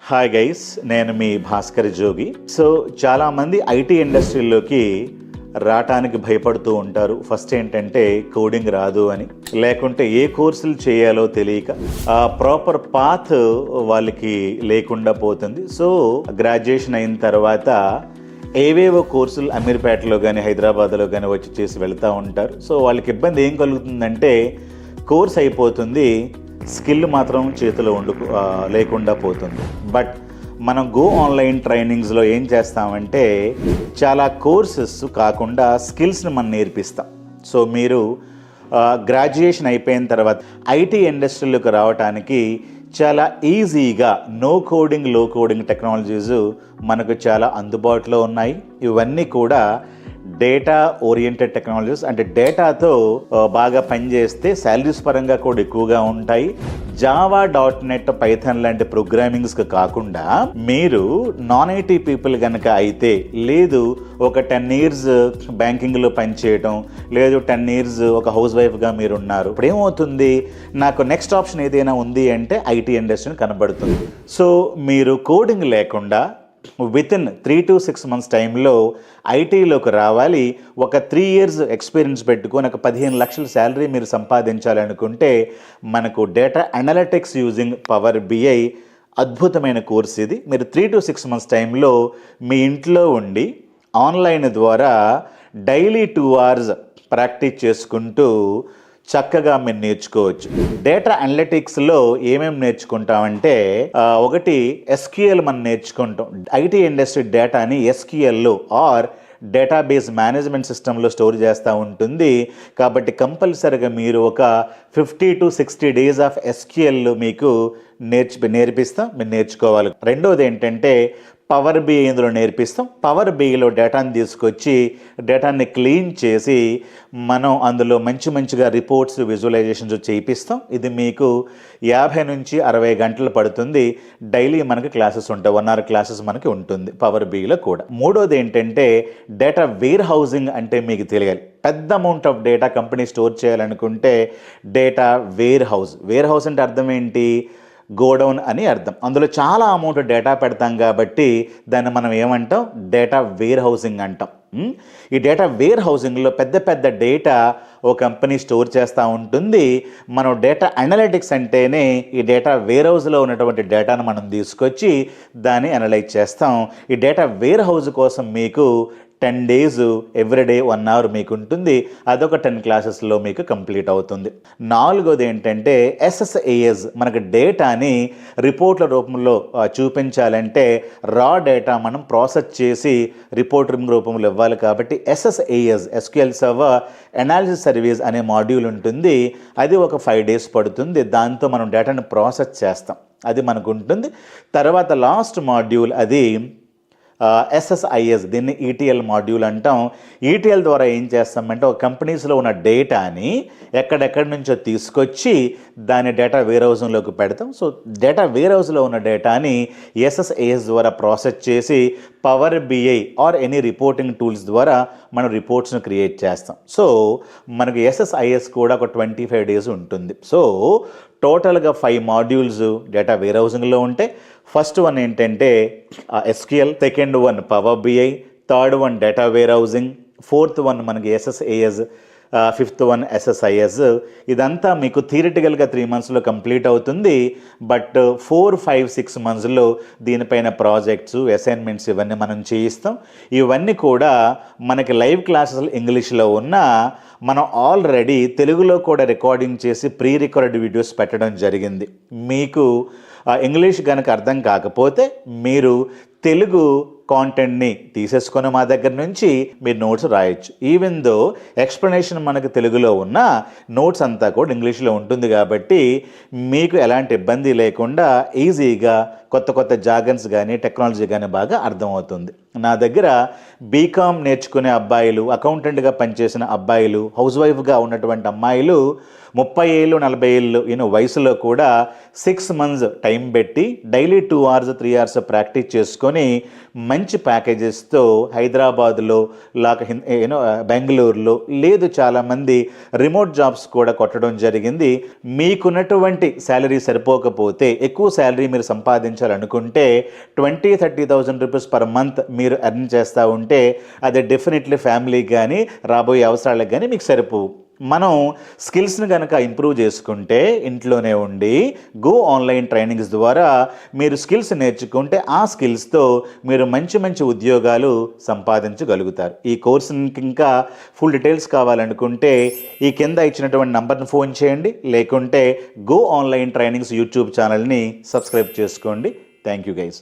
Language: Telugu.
హాయ్ గైస్ నేను మీ భాస్కర్ జోగి. సో చాలామంది ఐటీ ఇండస్ట్రీలోకి రావటానికి భయపడుతూ ఉంటారు. ఫస్ట్ ఏంటంటే కోడింగ్ రాదు అని. లేకుంటే ఏ కోర్సులు చేయాలో తెలియక ఆ ప్రాపర్ పాత్ వాళ్ళకి లేకుండా పోతుంది. సో గ్రాడ్యుయేషన్ అయిన తర్వాత ఏవేవో కోర్సులు అమీర్పేటలో కానీ హైదరాబాద్లో కానీ వచ్చి చేసి వెళ్తూ ఉంటారు. సో వాళ్ళకి ఇబ్బంది ఏం కలుగుతుందంటే కోర్స్ అయిపోతుంది. స్కిల్ మాత్రం చేతిలో ఉండు లేకుండా పోతుంది. బట్ మనం గో ఆన్లైన్ ట్రైనింగ్స్లో ఏం చేస్తామంటే చాలా కోర్సెస్ కాకుండా స్కిల్స్ని మనం నేర్పిస్తాం. సో మీరు గ్రాడ్యుయేషన్ అయిపోయిన తర్వాత ఐటీ ఇండస్ట్రీలోకి రావడానికి చాలా ఈజీగా నో కోడింగ్లో కోడింగ్ టెక్నాలజీస్ మనకు చాలా అందుబాటులో ఉన్నాయి. ఇవన్నీ కూడా డేటా ఓరియంటెడ్ టెక్నాలజీస్ అంటే డేటాతో బాగా పనిచేస్తే శాలరీస్ పరంగా కూడా ఎక్కువగా ఉంటాయి. జావా డాట్ నెట్ పైథన్ లాంటి ప్రోగ్రామింగ్స్కి కాకుండా మీరు నాన్ ఐటీ పీపుల్ కనుక అయితే లేదు ఒక టెన్ ఇయర్స్ బ్యాంకింగ్లో పనిచేయటం లేదు టెన్ ఇయర్స్ ఒక హౌస్ వైఫ్గా మీరు ఉన్నారు. ఇప్పుడు ఏమవుతుంది? నాకు నెక్స్ట్ ఆప్షన్ ఏదైనా ఉంది అంటే ఐటీ ఇండస్ట్రీ కనబడుతుంది. సో మీరు కోడింగ్ లేకుండా within three to six months టైంలో ఐటీలోకి రావాలి. ఒక త్రీ ఇయర్స్ ఎక్స్పీరియన్స్ పెట్టుకొని ఒక పదిహేను లక్షల శాలరీ మీరు సంపాదించాలనుకుంటే మనకు data analytics using power BI అద్భుతమైన కోర్స్ ఇది. మీరు త్రీ టు సిక్స్ మంత్స్ టైంలో మీ ఇంట్లో ఉండి ఆన్లైన్ ద్వారా డైలీ టూ అవర్స్ ప్రాక్టీస్ చేసుకుంటూ చక్కగా మేము నేర్చుకోవచ్చు. డేటా అనలిటిక్స్లో ఏమేమి నేర్చుకుంటామంటే ఒకటి ఎస్క్యూఎల్ మనం నేర్చుకుంటాం. ఐటీ ఇండస్ట్రీ డేటాని ఎస్క్యూఎల్లో ఆర్ డేటాబేస్ మేనేజ్మెంట్ సిస్టంలో స్టోర్ చేస్తూ ఉంటుంది. కాబట్టి కంపల్సరిగా మీరు ఒక fifty to sixty days of SQL మీకు నేర్చి నేర్పిస్తాం మీరు నేర్చుకోవాలి. రెండోది ఏంటంటే పవర్ బిఐ ఇందులో నేర్పిస్తాం. పవర్ బిఐలో డేటాని తీసుకొచ్చి డేటాని క్లీన్ చేసి మనం అందులో మంచి మంచిగా రిపోర్ట్స్ విజువలైజేషన్స్ చేయిస్తాం ఇది మీకు యాభై నుంచి అరవై గంటలు పడుతుంది. డైలీ మనకి క్లాసెస్ ఉంటాయి. వన్ అవర్ క్లాసెస్ మనకి ఉంటుంది. పవర్ బిఐలో కూడా. మూడోది ఏంటంటే డేటా వేర్ హౌసింగ్ అంటే మీకు తెలియాలి. పెద్ద amount of data company store చేయాలనుకుంటే data warehouse warehouse అంటే అర్థం ఏంటి? గోడౌన్ అని అర్థం. అందులో చాలా అమౌంట్ డేటా పెడతాం కాబట్టి దాన్ని మనం ఏమంటాం? డేటా వేర్ హౌసింగ్ అంటాం ఈ డేటా వేర్ హౌసింగ్లో పెద్ద పెద్ద డేటా ఓ కంపెనీ స్టోర్ చేస్తూ ఉంటుంది. మనం డేటా అనలిటిక్స్ అంటేనే ఈ డేటా వేర్ హౌస్లో ఉన్నటువంటి డేటాను మనం తీసుకొచ్చి దాన్ని అనలైజ్ చేస్తాం. ఈ డేటా వేర్ హౌస్ కోసం మీకు ten days every day one hour మీకు ఉంటుంది అదొక టెన్ క్లాసెస్లో మీకు కంప్లీట్ అవుతుంది. నాలుగోది ఏంటంటే ఎస్ఎస్ఏఎస్ మనకు డేటాని రిపోర్ట్ల రూపంలో చూపించాలంటే రా డేటా మనం ప్రాసెస్ చేసి రిపోర్ట్ రూపంలో ఇవ్వాలి కాబట్టి SSAS SQL server analysis service అనే మాడ్యూల్ ఉంటుంది. అది ఒక ఫైవ్ డేస్ పడుతుంది. దాంతో మనం డేటాను ప్రాసెస్ చేస్తాం. అది మనకు ఉంటుంది తర్వాత లాస్ట్ మాడ్యూల్ అది ఎస్ఎస్ఐఎస్ దీన్ని ఈటీఎల్ మాడ్యూల్ అంటాం. ఈటీఎల్ ద్వారా ఏం చేస్తామంటే ఒక కంపెనీస్లో ఉన్న డేటాని ఎక్కడెక్కడి నుంచో తీసుకొచ్చి దాని డేటా వేర్ హౌసింగ్లోకి పెడతాం. సో డేటా వేర్ హౌస్లో ఉన్న డేటాని ఎస్ఎస్ఐఎస్ ద్వారా ప్రాసెస్ చేసి power B I or any reporting tools ద్వారా మనం రిపోర్ట్స్ను క్రియేట్ చేస్తాం. సో మనకు ఎస్ఎస్ఐఎస్ కూడా ఒక ట్వంటీ ఫైవ్ డేస్ ఉంటుంది. సో టోటల్గా ఫైవ్ మాడ్యూల్స్ డేటా వేర్ హౌసింగ్లో ఉంటాయి ఫస్ట్ వన్ ఏంటంటే SQL second one power BI third one data warehousing fourth one మనకి ఎస్ఎస్ఏఎస్ ఫిఫ్త్ వన్ ఎస్ఎస్ఐఎస్. ఇదంతా మీకు థియరిటికల్గా త్రీ మంత్స్లో కంప్లీట్ అవుతుంది. బట్ ఫోర్ ఫైవ్ సిక్స్ మంత్స్లో దీనిపైన ప్రాజెక్ట్స్ అసైన్మెంట్స్ ఇవన్నీ మనం చేయిస్తాం. ఇవన్నీ కూడా మనకి లైవ్ క్లాసెస్ ఇంగ్లీష్లో ఉన్న మనం ఆల్రెడీ తెలుగులో కూడా రికార్డింగ్ చేసి ప్రీ రికార్డెడ్ వీడియోస్ పెట్టడం జరిగింది. మీకు ఇంగ్లీష్ కనుక అర్థం కాకపోతే మీరు తెలుగు కాంటెంట్ని తీసేసుకొని మా దగ్గర నుంచి మీరు నోట్స్ రాయొచ్చు. ఈవెన్ దో ఎక్స్ప్లెనేషన్ మనకు తెలుగులో ఉన్న నోట్స్ అంతా కూడా ఇంగ్లీష్లో ఉంటుంది కాబట్టి మీకు ఎలాంటి ఇబ్బంది లేకుండా ఈజీగా కొత్త కొత్త జాగన్స్ కానీ టెక్నాలజీ కానీ బాగా అర్థమవుతుంది. నా దగ్గర బీకామ్ నేర్చుకునే అబ్బాయిలు అకౌంటెంట్గా పనిచేసిన అబ్బాయిలు హౌస్ వైఫ్గా ఉన్నటువంటి అమ్మాయిలు ముప్పై ఏళ్ళు నలభై ఏళ్ళు ఈయన వయసులో కూడా సిక్స్ మంత్స్ టైం పెట్టి daily two hours three hours practice చేసుకొని మంచి మంచి ప్యాకేజెస్తో హైదరాబాద్లో లాక యూనో uh, బెంగళూరులో లేదు చాలామంది రిమోట్ జాబ్స్ కూడా కొట్టడం జరిగింది. మీకున్నటువంటి శాలరీ సరిపోకపోతే ఎక్కువ శాలరీ మీరు సంపాదించాలనుకుంటే twenty thirty thousand rupees per month మీరు ఎర్న్ చేస్తూ ఉంటే అది డెఫినెట్లీ ఫ్యామిలీకి కానీ రాబోయే అవసరాలకు కానీ మీకు సరిపోవు. మనం స్కిల్స్ని కనుక ఇంప్రూవ్ చేసుకుంటే ఇంట్లోనే ఉండి గో ఆన్లైన్ ట్రైనింగ్స్ ద్వారా మీరు స్కిల్స్ నేర్చుకుంటే ఆ స్కిల్స్తో మీరు మంచి మంచి ఉద్యోగాలు సంపాదించగలుగుతారు. ఈ కోర్సుకి ఇంకా ఫుల్ డీటెయిల్స్ కావాలనుకుంటే ఈ కింద ఇచ్చినటువంటి నంబర్ని ఫోన్ చేయండి. లేకుంటే గో ఆన్లైన్ ట్రైనింగ్స్ యూట్యూబ్ ఛానల్ని సబ్స్క్రైబ్ చేసుకోండి. Thank you guys.